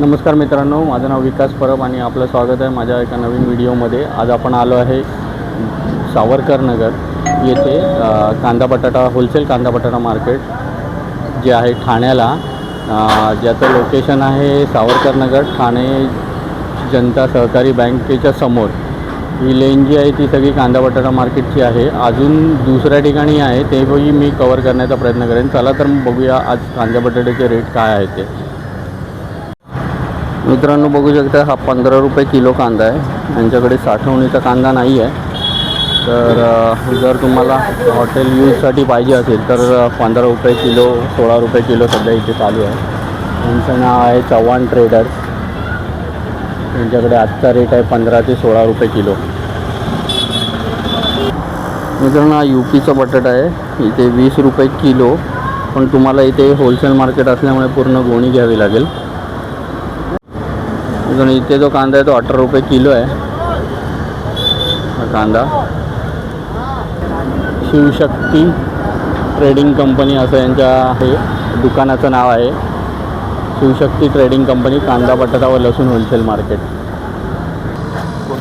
नमस्कार मित्रांनो माझं नाव विकास परब आणि आपलं स्वागत आहे माझ्या एका नवीन व्हिडिओमध्ये. आज आपण आलो आहे सावरकर नगर येथे कांदा बटाटा होलसेल कांदा बटाटा मार्केट जे आहे ठाण्याला. ज्याचं लोकेशन आहे सावरकर नगर ठाणे जनता सहकारी बँकेच्या समोर. ही लेन जी आहे ती सगळी कांदा बटाटा मार्केटची आहे. अजून दुसऱ्या ठिकाणी आहे तेही मी कवर करण्याचा प्रयत्न करेन. चला तर मग बघूया आज कांदा बटाट्याचे रेट काय आहेत ते. मित्रांनो बघू शकता हा पंधरा रुपये किलो कांदा आहे. यांच्याकडे साठवणीचा कांदा नाही आहे. तर जर तुम्हाला हॉटेल यूजसाठी पाहिजे असेल तर पंधरा रुपये किलो सोळा रुपये किलो सध्या इथे चालू आहे. त्यांचं नाव आहे चव्हाण ट्रेडर्स यांच्याकडे आजचा रेट आहे पंधरा ते सोळा रुपये किलो. मित्रांनो हा यू पीचा बटाटा आहे. इथे वीस रुपये किलो. पण तुम्हाला इथे होलसेल मार्केट असल्यामुळे पूर्ण गोणी घ्यावी लागेल. अजून इथे जो कांदा आहे तो अठरा रुपये किलो आहे. हा कांदा. शिवशक्ती ट्रेडिंग कंपनी असं यांच्या हे दुकानाचं नाव आहे. शिवशक्ती ट्रेडिंग कंपनी कांदा बटाटा व लसूण होलसेल मार्केट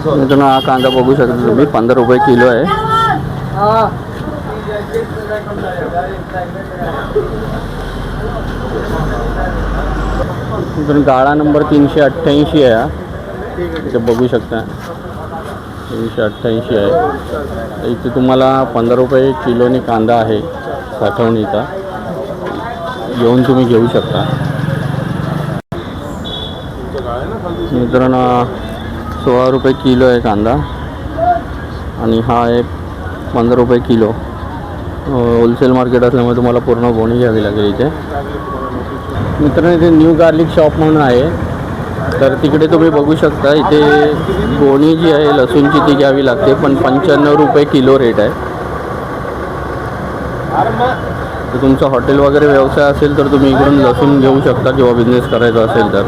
मित्रांनो हा कांदा बघू शकता तुम्ही पंधरा रुपये किलो आहे. तर गाळा नंबर तीनशे अठ्ठ्याऐंशी आहे. हा इथे बघू शकता. तीनशे अठ्ठ्याऐंशी आहे. इथे तुम्हाला पंधरा रुपये किलोने कांदा आहे साठवणीचा. येऊन तुम्ही घेऊ शकता. मित्रांनो सोळा रुपये किलो आहे कांदा. आणि हा आहे पंधरा रुपये किलो. होलसेल मार्केट असल्यामुळे तुम्हाला पूर्ण बोणी घ्यावी लागेल इथे. मित्रांनो इथे न्यू गार्लिक शॉप म्हणून आहे. तर तिकडे तुम्ही बघू शकता इथे गोणी जी आहे लसूणची ती घ्यावी लागते पण पंच्याण्णव रुपये किलो रेट आहे. तर तुमचा हॉटेल वगैरे व्यवसाय असेल तर तुम्ही इकडून लसूण घेऊ शकता किंवा बिझनेस करायचा असेल तर.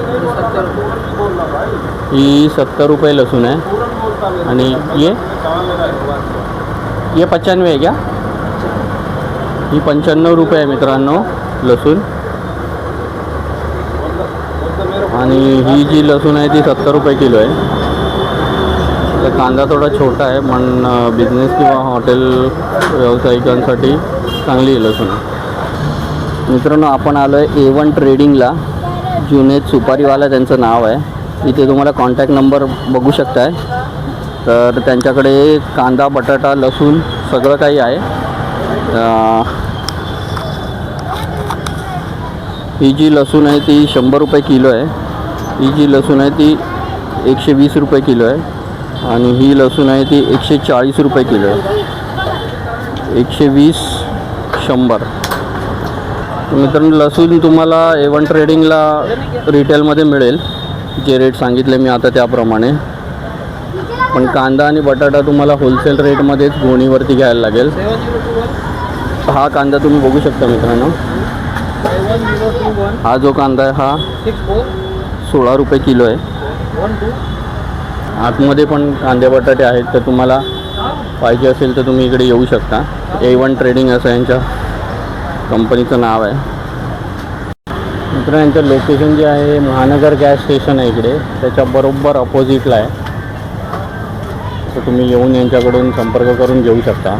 ही सत्तर रुपये लसूण आहे. आणि ये? ये पचानवे आहे क्या ही पंच्याण्णव रुपये आहे मित्रांनो लसूण. आणि ही जी लसूण आहे ती सत्तर रुपये किलो आहे. तर कांदा थोडा छोटा आहे पण बिझनेस किंवा हॉटेल व्यावसायिकांसाठी चांगली आहे लसूण. मित्रांनो आपण आलो आहे ए वन ट्रेडिंगला जुनेद सुपारीवाला त्यांचं नाव आहे. इथे तुम्हाला कॉन्टॅक्ट नंबर बघू शकताय. तर त्यांच्याकडे कांदा बटाटा लसूण सगळं काही आहे. ही जी लसूण आहे ती शंभर रुपये किलो आहे. ही जी लसूण आहे ती एकशे वीस रुपये किलो आहे. आणि ही लसूण आहे ती एकशे चाळीस रुपये किलो आहे. एकशे वीस शंभर. मित्रांनो लसूण तुम्हाला ए वन ट्रेडिंगला रिटेलमध्ये मिळेल. जे रेट सांगितले मी आता त्याप्रमाणे. पण कांदा आणि बटाटा तुम्हाला होलसेल रेटमध्येच गोणीवरती घ्यायला लागेल. हा कांदा तुम्ही बघू शकता मित्रांनो. हा जो कांदा आहे हा सोळा रुपये किलो आहे. आतमध्ये पण कांदे बटाटे आहेत तर तुम्हाला पाहिजे असेल तर तुम्ही इकडे येऊ शकता. ए वन ट्रेडिंग असं यांच्या कंपनीचं नाव आहे. मित्रांनो यांचं लोकेशन जे आहे महानगर गॅस स्टेशन आहे इकडे. त्याच्या बरोबर अपोजिटला आहे. तर तुम्ही येऊन यांच्याकडून संपर्क करून घेऊ शकता.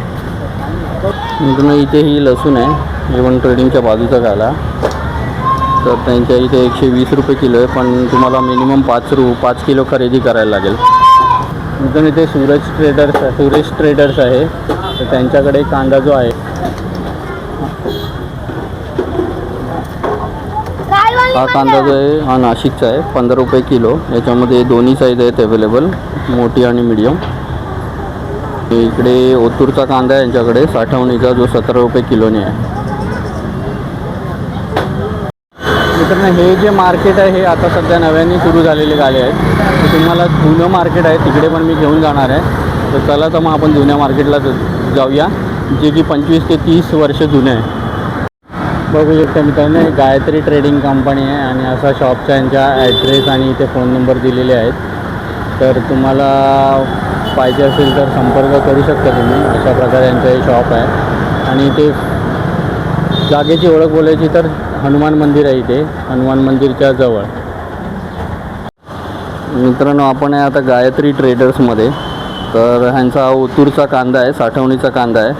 मित्रांनो इथे ही लसूण आहे. ए वन ट्रेडिंगच्या बाजूचा गाला. तर त्यांच्या इथे एकशे वीस रुपये किलो आहे पण तुम्हाला मिनिमम पाच रु पाच किलो खरेदी करायला लागेल. मित्रांनो इथे सूरज ट्रेडर्स सुरेश ट्रेडर्स आहे. तर त्यांच्याकडे कांदा जो आहे. हा कांदा जो आहे हा नाशिकचा आहे पंधरा रुपये किलो. याच्यामध्ये दोन्ही साईज आहेत अवेलेबल मोठी आणि मिडियम इकडे ओतूरचा कांदा आहे यांच्याकडे साठवणीचा जो सतरा रुपये किलोने आहे. मित्रांनो हे जे मार्केट आहे हे आता सध्या नव्याने सुरू झालेले गाले आहेत. तर तुम्हाला जुनं मार्केट आहे तिकडे पण मी घेऊन जाणार आहे. तर चला तर मग आपण जुन्या मार्केटला जाऊया जे की पंचवीस ते तीस वर्ष जुने आहे. बघू शकता मित्रांनो गायत्री ट्रेडिंग कंपनी आहे आणि असा शॉपचा यांच्या ॲड्रेस आणि इथे फोन नंबर दिलेले आहेत. तर तुम्हाला पाहिजे असेल तर संपर्क करू शकता तुम्ही अशा प्रकारे यांचं हे शॉप आहे. आणि ते जागेची ओळख बोलायची तर हनुमान मंदिर आहे इथे हनुमान मंदिरच्या जवळ. मित्रांनो आपण आहे आता गायत्री ट्रेडर्समध्ये तर ह्यांचा ओतूरचा कांदा आहे साठवणीचा कांदा आहे.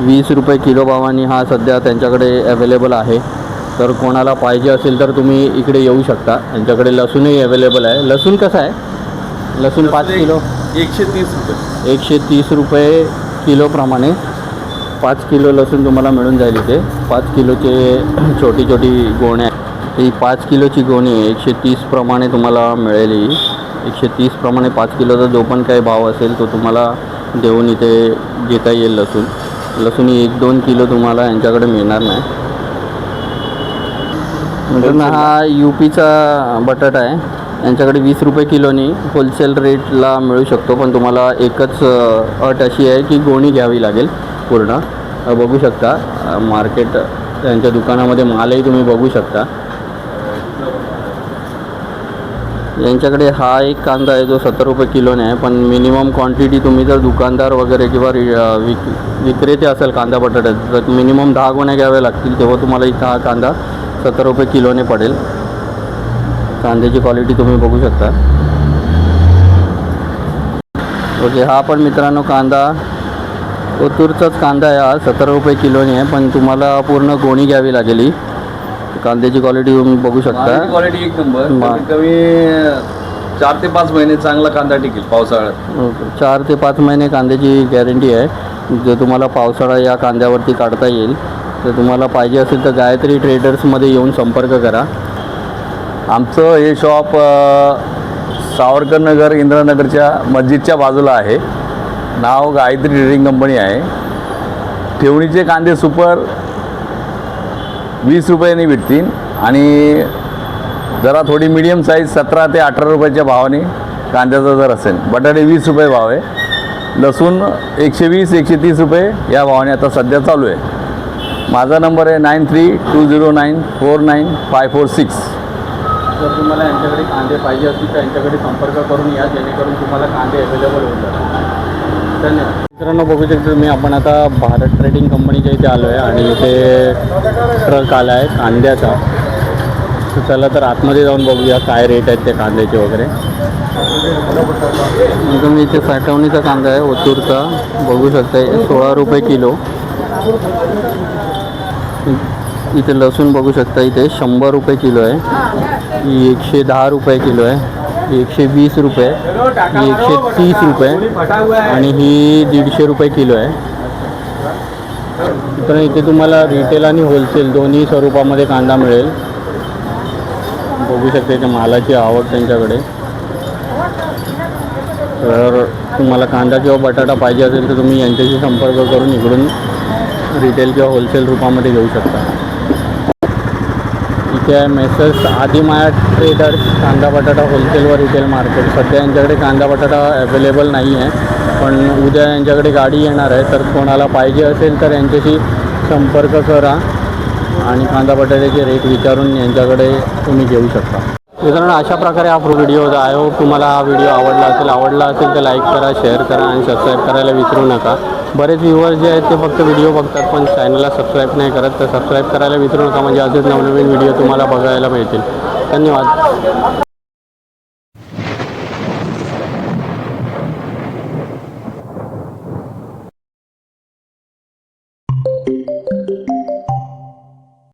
वीस रुपये किलो भावाने हा सध्या त्यांच्याकडे अवेलेबल आहे. तर कोणाला पाहिजे असेल तर तुम्ही इकडे येऊ शकता. यांच्याकडे लसूणही अवेलेबल आहे. लसूण कसं आहे? लसूण पाच किलो? एकशे तीस रुपये. एकशे तीस रुपये किलोप्रमाणे पाच किलो लसूण तुम्हाला मिळून जाईल इथे. पाच किलोचे छोटी छोटी गोण्या ही पाच किलोची गोणी एकशे तीसप्रमाणे तुम्हाला मिळेल ही. एकशे तीसप्रमाणे पाच किलोचा जो पण काही भाव असेल तो तुम्हाला देऊन इथे घेता येईल लसूण. लसूण एक दोन किलो तुम्हाला यांच्याकडे मिळणार नाही. मित्रांनो हा यू पीचा बटाटा आहे. यांच्याकडे वीस रुपये किलोनी होलसेल रेटला मिळू शकतो. पण तुम्हाला एकच अट अशी आहे की गोणी घ्यावी लागेल. पूर्ण. बघू शकता. मार्केट त्यांच्या दुकानामध्ये मालही तुम्ही बघू शकता. यांच्याकडे हा एक कांदा आहे जो सत्तर रुपये किलोने आहे पण मिनिमम क्वांटिटी तुम्ही जर दुकानदार वगैरे किंवा रि- विक विक्रेते असेल कांदा बटाट्याचे तर मिनिमम दहा गोण्या घ्यावे लागतील तेव्हा तुम्हाला इथं हा कांदा सत्तर रुपये किलोने पडेल. कांद्याची क्वालिटी तुम्ही बघू शकता. ओके हा पण मित्रांनो कांदा ओतूरचाच कांदा आहे हा सत्तर रुपये किलोने आहे पण तुम्हाला पूर्ण गोणी घ्यावी लागेल. ही कांद्याची क्वालिटी तुम्ही बघू शकता. क्वालिटी एक नंबर मा- कमीत कमी चार ते पाच महिने चांगला कांदा टिकेल पावसाळ्यात. ओके. चार ते पाच महिने कांद्याची गॅरंटी आहे. जर तुम्हाला पावसाळा या कांद्यावरती काढता येईल तर तुम्हाला पाहिजे असेल तर गायत्री ट्रेडर्समध्ये येऊन संपर्क करा. आमचं हे शॉप अ, सावरकर नगर इंद्रनगरच्या मस्जिदच्या बाजूला आहे. नाव गायत्री ट्रेडिंग कंपनी आहे. ठेवणीचे कांदे सुपर वीस रुपयाने भेटतील आणि जरा थोडी मिडियम साईज सतरा ते अठरा रुपयाच्या भावाने कांद्याचा जर असेल. बटाटे वीस रुपये भाव आहे. लसूण एकशे वीस एकशे तीस रुपये या भावाने आता सध्या चालू आहे. माझा नंबर आहे nine three two zero nine four nine five four six. जर तुम्हाला यांच्याकडे कांदे पाहिजे असतील तर यांच्याकडे संपर्क करून या जेणेकरून तुम्हाला कांदे अवेलेबल होऊन जातील धन्यवाद. मित्रांनो बघू शकतो तुम्ही आपण आता भारत ट्रेडिंग कंपनीच्या इथे आलो आहे आणि इथे ट्रक आला आहे कांद्याचा. तर चला तर आतमध्ये जाऊन बघूया काय रेट आहेत त्या कांद्याचे वगैरे. तुम्ही इथे साठवणीचा कांदा आहे ओतूरचा. बघू शकता सोळा रुपये किलो. इथे लसूण बघू शकता इथे शंभर रुपये किलो आहे. ही एकशे दहा रुपये किलो आहे. ही एकशे वीस रुपये ही एकशे तीस रुपये आणि ही दीडशे रुपये किलो आहे. तर इथे तुम्हाला रिटेल आणि होलसेल दोन्ही स्वरूपामध्ये कांदा मिळेल. बघू शकते त्या मालाची आवड त्यांच्याकडे. तर तुम्हाला कांदा किंवा बटाटा पाहिजे असेल तर तुम्ही यांच्याशी संपर्क करून इकडून रिटेल किंवा होलसेल रूपामध्ये घेऊ शकता. इथे आहे मेसर्स आदिमाया ट्रेडर्स कांदा बटाटा होलसेल व रिटेल मार्केट सध्या यांच्याकडे कांदा बटाटा अवेलेबल नाही आहे. पण उद्या यांच्याकडे गाडी येणार आहे. तर कोणाला पाहिजे असेल तर यांच्याशी संपर्क करा. आणि कांदा बटाट्याचे रेट विचारून यांच्याकडे तुम्ही घेऊ शकता. मित्रांनो अशा प्रकारे हा व्हिडिओ होता. आय होप तुम्हाला हा व्हिडिओ आवडला असेल आवडला असेल तर लाईक करा शेअर करा आणि सबस्क्राईब करायला विसरू नका. बरेच व्ह्युअर्स जे आहेत ते फक्त व्हिडिओ बघतात पण चॅनलला सबस्क्राईब नाही करत. तर सबस्क्राईब करायला विसरू नका म्हणजे असेच नवनवीन व्हिडिओ तुम्हाला बघायला मिळतील. धन्यवाद.